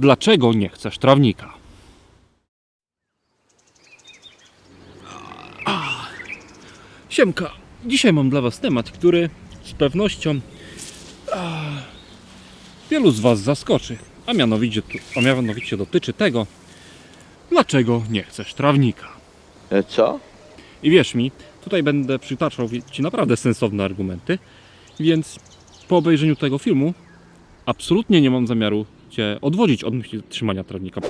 Dlaczego nie chcesz trawnika? Siemka, dzisiaj mam dla Was temat, który z pewnością wielu z Was zaskoczy, a mianowicie, a mianowicie dotyczy tego, dlaczego nie chcesz trawnika. E, Co? I wierz mi, tutaj będę przytaczał Ci naprawdę sensowne argumenty, więc po obejrzeniu tego filmu absolutnie nie mam zamiaru Cię odwodzić od myśli trzymania trawnika.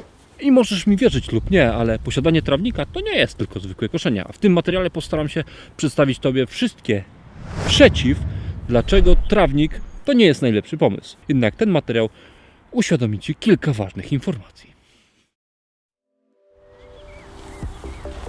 I możesz mi wierzyć lub nie, ale posiadanie trawnika to nie jest tylko zwykłe koszenie. A w tym materiale postaram się przedstawić Tobie wszystkie przeciw, dlaczego trawnik to nie jest najlepszy pomysł. Jednak ten materiał uświadomi Ci kilka ważnych informacji.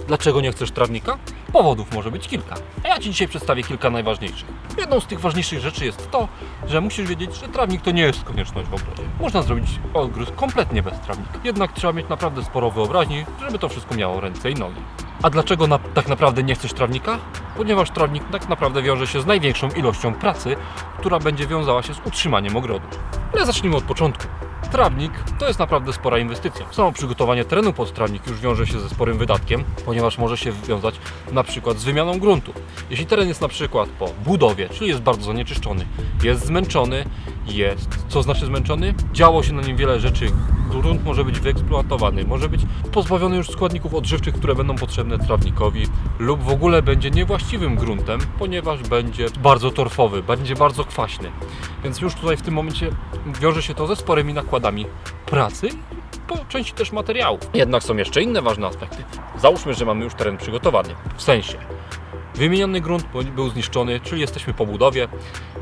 Dlaczego nie chcesz trawnika? Powodów może być kilka, a ja Ci dzisiaj przedstawię kilka najważniejszych. Jedną z tych ważniejszych rzeczy jest to, że musisz wiedzieć, że trawnik to nie jest konieczność w ogrodzie. Można zrobić ogród kompletnie bez trawnika. Jednak trzeba mieć naprawdę sporo wyobraźni, żeby to wszystko miało ręce i nogi. A dlaczego na, tak naprawdę nie chcesz trawnika? Ponieważ trawnik tak naprawdę wiąże się z największą ilością pracy, która będzie wiązała się z utrzymaniem ogrodu. Ale zacznijmy od początku. Trawnik to jest naprawdę spora inwestycja. Samo przygotowanie terenu pod trawnik już wiąże się ze sporym wydatkiem, ponieważ może się wiązać na przykład z wymianą gruntu. Jeśli teren jest na przykład po budowie, czyli jest bardzo zanieczyszczony, jest zmęczony, jest, co znaczy zmęczony? Działo się na nim wiele rzeczy, grunt może być wyeksploatowany, może być pozbawiony już składników odżywczych, które będą potrzebne trawnikowi lub w ogóle będzie niewłaściwym gruntem, ponieważ będzie bardzo torfowy, będzie bardzo kwaśny. Więc już tutaj w tym momencie wiąże się to ze sporymi nakładami pracy, po części też materiału. Jednak są jeszcze inne ważne aspekty. Załóżmy, że mamy już teren przygotowany. W sensie wymieniony grunt był zniszczony, czyli jesteśmy po budowie,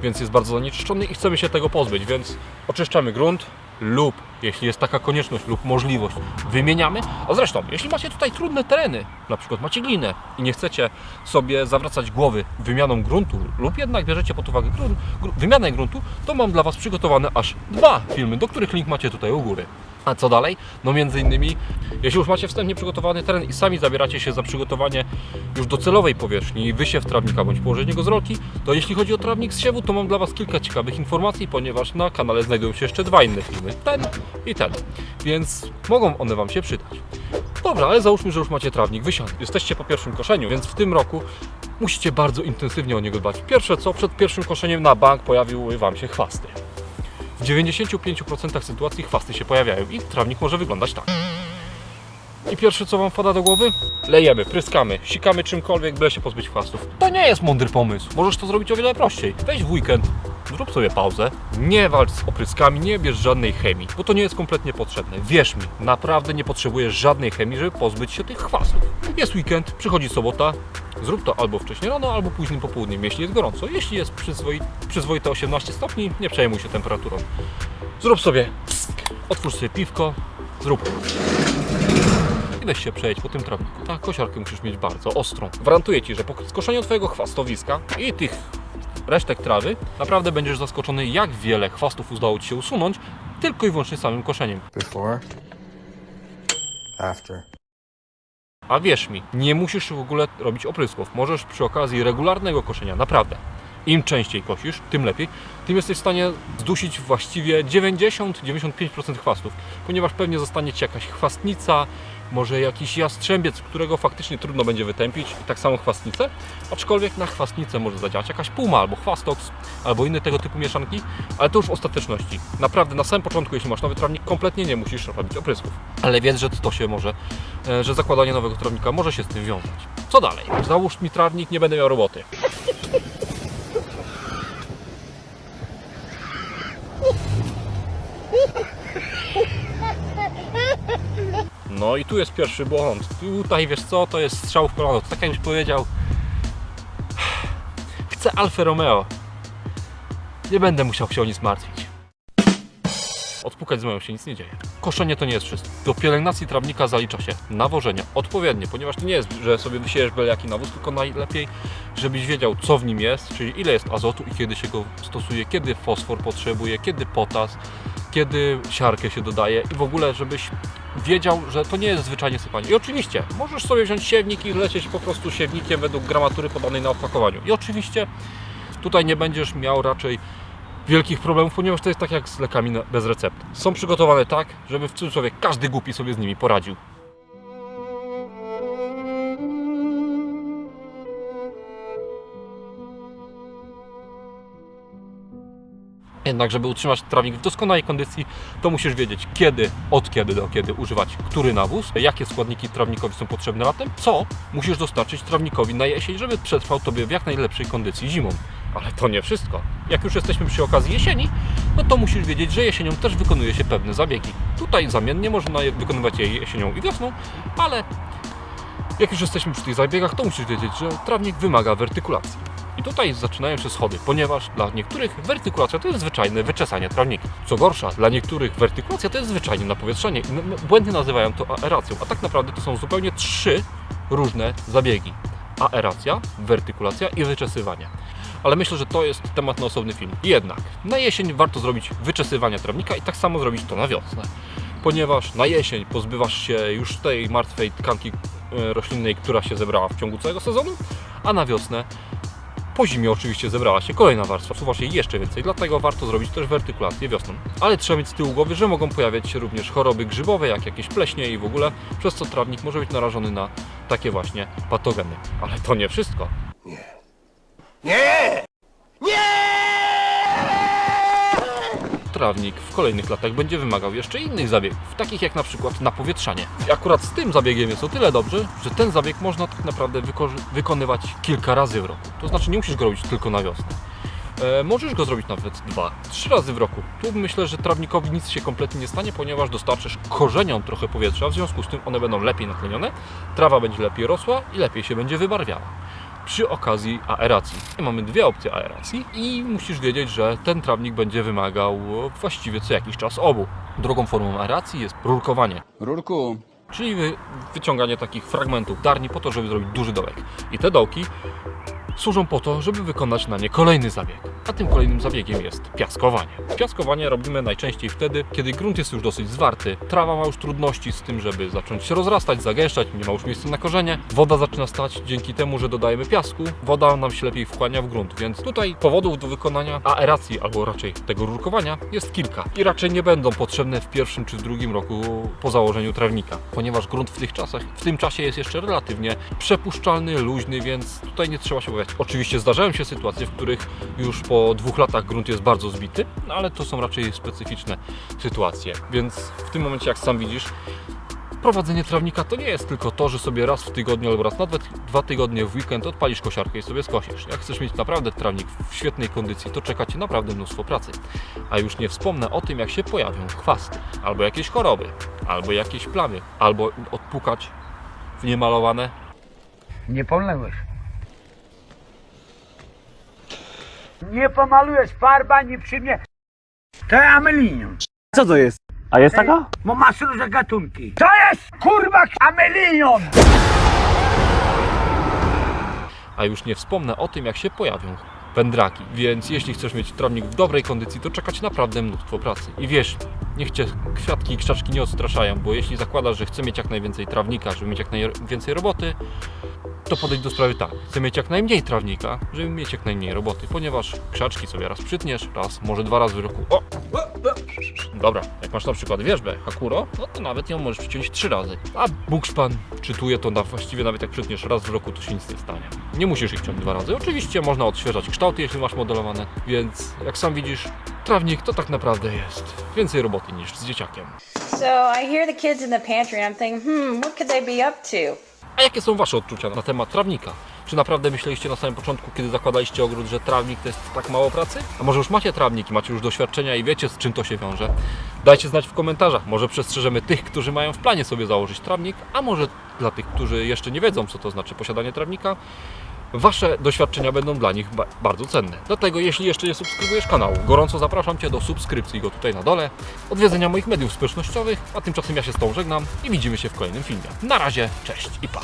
więc jest bardzo zanieczyszczony i chcemy się tego pozbyć, więc oczyszczamy grunt lub jeśli jest taka konieczność lub możliwość, wymieniamy. A zresztą, jeśli macie tutaj trudne tereny, na przykład macie glinę i nie chcecie sobie zawracać głowy wymianą gruntu lub jednak bierzecie pod uwagę grun, gru, wymianę gruntu, to mam dla Was przygotowane aż dwa filmy, do których link macie tutaj u góry. A co dalej? No między innymi, jeśli już macie wstępnie przygotowany teren i sami zabieracie się za przygotowanie już docelowej powierzchni i wysiew trawnika bądź położenie go z rolki, to jeśli chodzi o trawnik z siewu, to mam dla Was kilka ciekawych informacji, ponieważ na kanale znajdują się jeszcze dwa inne filmy, ten i ten, więc mogą one Wam się przydać. Dobra, ale załóżmy, że już macie trawnik wysiany. Jesteście po pierwszym koszeniu, więc w tym roku musicie bardzo intensywnie o niego dbać. Pierwsze co, przed pierwszym koszeniem na bank pojawiły Wam się chwasty. W 95% sytuacji chwasty się pojawiają i trawnik może wyglądać tak. I pierwsze co Wam wpada do głowy? Lejemy, pryskamy, sikamy czymkolwiek, byle się pozbyć chwastów. To nie jest mądry pomysł. Możesz to zrobić o wiele prościej. Weź w weekend, zrób sobie pauzę, nie walcz z opryskami, nie bierz żadnej chemii, bo to nie jest kompletnie potrzebne. Wierz mi, naprawdę nie potrzebujesz żadnej chemii, żeby pozbyć się tych chwastów. Jest weekend, przychodzi sobota, zrób to albo wcześniej rano, albo późnym popołudniem, jeśli jest gorąco. Jeśli jest przyzwoi, przyzwoite 18 stopni, nie przejmuj się temperaturą. Zrób sobie, otwórz sobie piwko, zrób i weź się przejedź po tym trawniku. Tak, kosiarkę musisz mieć bardzo ostrą. Gwarantuję Ci, że po skoszeniu Twojego chwastowiska i tych resztek trawy, naprawdę będziesz zaskoczony, jak wiele chwastów udało Ci się usunąć tylko i wyłącznie samym koszeniem. Before, after. A wierz mi, nie musisz w ogóle robić oprysków. Możesz przy okazji regularnego koszenia, naprawdę. Im częściej kosisz, tym lepiej. Tym jesteś w stanie zdusić właściwie 90-95% chwastów, ponieważ pewnie zostanie Ci jakaś chwastnica, może jakiś jastrzębiec, którego faktycznie trudno będzie wytępić, i tak samo chwastnicę, aczkolwiek na chwastnicę może zadziałać jakaś puma albo chwastoks, albo inne tego typu mieszanki, ale to już w ostateczności. Naprawdę na samym początku, jeśli masz nowy trawnik, kompletnie nie musisz robić oprysków. Ale wiedz, że to się może, e, że zakładanie nowego trawnika może się z tym wiązać. Co dalej? Załóż mi trawnik, nie będę miał roboty. No i tu jest pierwszy błąd. Tutaj wiesz co, to jest strzał w kolano. Tak jakbyś powiedział. Chcę Alfa Romeo. Nie będę musiał się o nic martwić. Odpukać z moją się nic nie dzieje. Koszenie to nie jest wszystko. Do pielęgnacji trawnika zalicza się nawożenie odpowiednie, ponieważ to nie jest, że sobie wysiejesz byle jaki nawóz, tylko najlepiej, żebyś wiedział co w nim jest, czyli ile jest azotu i kiedy się go stosuje, kiedy fosfor potrzebuje, kiedy potas, kiedy siarkę się dodaje i w ogóle, żebyś wiedział, że to nie jest zwyczajnie sypanie. I oczywiście możesz sobie wziąć siewnik i lecieć po prostu siewnikiem według gramatury podanej na opakowaniu. I oczywiście tutaj nie będziesz miał raczej wielkich problemów, ponieważ to jest tak jak z lekami bez recepty. Są przygotowane tak, żeby w cudzysłowie każdy głupi sobie z nimi poradził. Jednak, żeby utrzymać trawnik w doskonałej kondycji, to musisz wiedzieć kiedy, od kiedy do kiedy używać który nawóz, jakie składniki trawnikowi są potrzebne latem, co musisz dostarczyć trawnikowi na jesień, żeby przetrwał Tobie w jak najlepszej kondycji zimą. Ale to nie wszystko. Jak już jesteśmy przy okazji jesieni, no to musisz wiedzieć, że jesienią też wykonuje się pewne zabiegi. Tutaj zamiennie można wykonywać je jesienią i wiosną, ale jak już jesteśmy przy tych zabiegach, to musisz wiedzieć, że trawnik wymaga wertykulacji. I tutaj zaczynają się schody, ponieważ dla niektórych wertykulacja to jest zwyczajne wyczesanie trawnika. Co gorsza, dla niektórych wertykulacja to jest zwyczajne napowietrzenie. I Błędnie nazywają to aeracją, a tak naprawdę to są zupełnie trzy różne zabiegi. Aeracja, wertykulacja i wyczesywanie. Ale myślę, że to jest temat na osobny film. Jednak na jesień warto zrobić wyczesywanie trawnika i tak samo zrobić to na wiosnę. Ponieważ na jesień pozbywasz się już tej martwej tkanki e, roślinnej, która się zebrała w ciągu całego sezonu, a na wiosnę po zimie oczywiście zebrała się kolejna warstwa, suwasz jej jeszcze więcej, dlatego warto zrobić też wertykulację wiosną. Ale trzeba mieć z tyłu głowy, że mogą pojawiać się również choroby grzybowe, jak jakieś pleśnie i w ogóle, przez co trawnik może być narażony na takie właśnie patogeny. Ale to nie wszystko. Trawnik w kolejnych latach będzie wymagał jeszcze innych zabiegów, takich jak na przykład napowietrzanie. I akurat z tym zabiegiem jest o tyle dobrze, że ten zabieg można tak naprawdę wyko- wykonywać kilka razy w roku. To znaczy nie musisz go robić tylko na wiosnę. E, możesz go zrobić nawet dwa, trzy razy w roku. Tu myślę, że trawnikowi nic się kompletnie nie stanie, ponieważ dostarczysz korzeniom trochę powietrza, w związku z tym one będą lepiej natlenione, trawa będzie lepiej rosła i lepiej się będzie wybarwiała. Przy okazji aeracji. Mamy dwie opcje aeracji i musisz wiedzieć, że ten trawnik będzie wymagał e, właściwie co jakiś czas obu. Drugą formą aeracji jest rurkowanie. Rurku, Czyli wy, wyciąganie takich fragmentów darni po to, żeby zrobić duży dołek. I te dołki służą po to, żeby wykonać na nie kolejny zabieg. A tym kolejnym zabiegiem jest piaskowanie. Piaskowanie robimy najczęściej wtedy, kiedy grunt jest już dosyć zwarty, trawa ma już trudności z tym, żeby zacząć się rozrastać, zagęszczać, nie ma już miejsca na korzenie, woda zaczyna stać dzięki temu, że dodajemy piasku, woda nam się lepiej wchłania w grunt, więc tutaj powodów do wykonania aeracji, albo raczej tego rurkowania jest kilka i raczej nie będą potrzebne w pierwszym czy w drugim roku po założeniu trawnika, ponieważ grunt w tych czasach, w tym czasie jest jeszcze relatywnie przepuszczalny, luźny, więc tutaj nie trzeba się obawiać. Oczywiście zdarzają się sytuacje, w których już po dwóch latach grunt jest bardzo zbity, no ale to są raczej specyficzne sytuacje, więc w tym momencie, jak sam widzisz, Prowadzenie trawnika to nie jest tylko to, że sobie raz w tygodniu albo raz na dwa, tygodnie w weekend odpalisz kosiarkę i sobie skosisz. Jak chcesz mieć naprawdę trawnik w świetnej kondycji, to czeka Cię naprawdę mnóstwo pracy. A już nie wspomnę o tym, jak się pojawią chwasty, albo jakieś choroby, albo jakieś plamy, albo odpukać w niemalowane Nie pomyłeś. Nie pomalujesz farba, nie przyjmie. To jest amelinium. Co to jest? A jest taka? Bo masz różne gatunki. To jest kurwa amelinium! a już nie wspomnę o tym, jak się pojawią wędraki. Więc jeśli chcesz mieć trawnik w dobrej kondycji, to czekać naprawdę mnóstwo pracy. I wiesz, niech cię kwiatki i krzaczki nie odstraszają, bo jeśli zakładasz, że chcę mieć jak najwięcej trawnika, żeby mieć jak najwięcej roboty, to podejdź do sprawy tak. Chcę mieć jak najmniej trawnika, żeby mieć jak najmniej roboty, ponieważ krzaczki sobie raz przytniesz, raz, może dwa razy w roku. O! Dobra, jak masz na przykład wierzbę Hakuro, no to nawet ją możesz przyciąć trzy razy. A bukszpan czytuje to na, właściwie nawet jak przytniesz raz w roku, to się nic nie stanie. Nie musisz ich ciąć dwa razy. Oczywiście można odświeżać kształty, jeśli masz modelowane, więc jak sam widzisz, trawnik to tak naprawdę jest więcej roboty niż z dzieciakiem. So I hear the kids in the pantry and I'm thinking, hmm, what could they be up to? A jakie są Wasze odczucia na temat trawnika? Czy naprawdę myśleliście na samym początku, kiedy zakładaliście ogród, że trawnik to jest tak mało pracy? A może już macie trawnik i macie już doświadczenia i wiecie z czym to się wiąże? Dajcie znać w komentarzach. Może przestrzeżemy tych, którzy mają w planie sobie założyć trawnik, a może dla tych, którzy jeszcze nie wiedzą, co to znaczy posiadanie trawnika. Wasze doświadczenia będą dla nich ba bardzo cenne. Dlatego jeśli jeszcze nie subskrybujesz kanału, gorąco zapraszam Cię do subskrypcji go tutaj na dole, odwiedzenia moich mediów społecznościowych, a tymczasem ja się z Tobą żegnam i widzimy się w kolejnym filmie. Na razie, cześć i pa!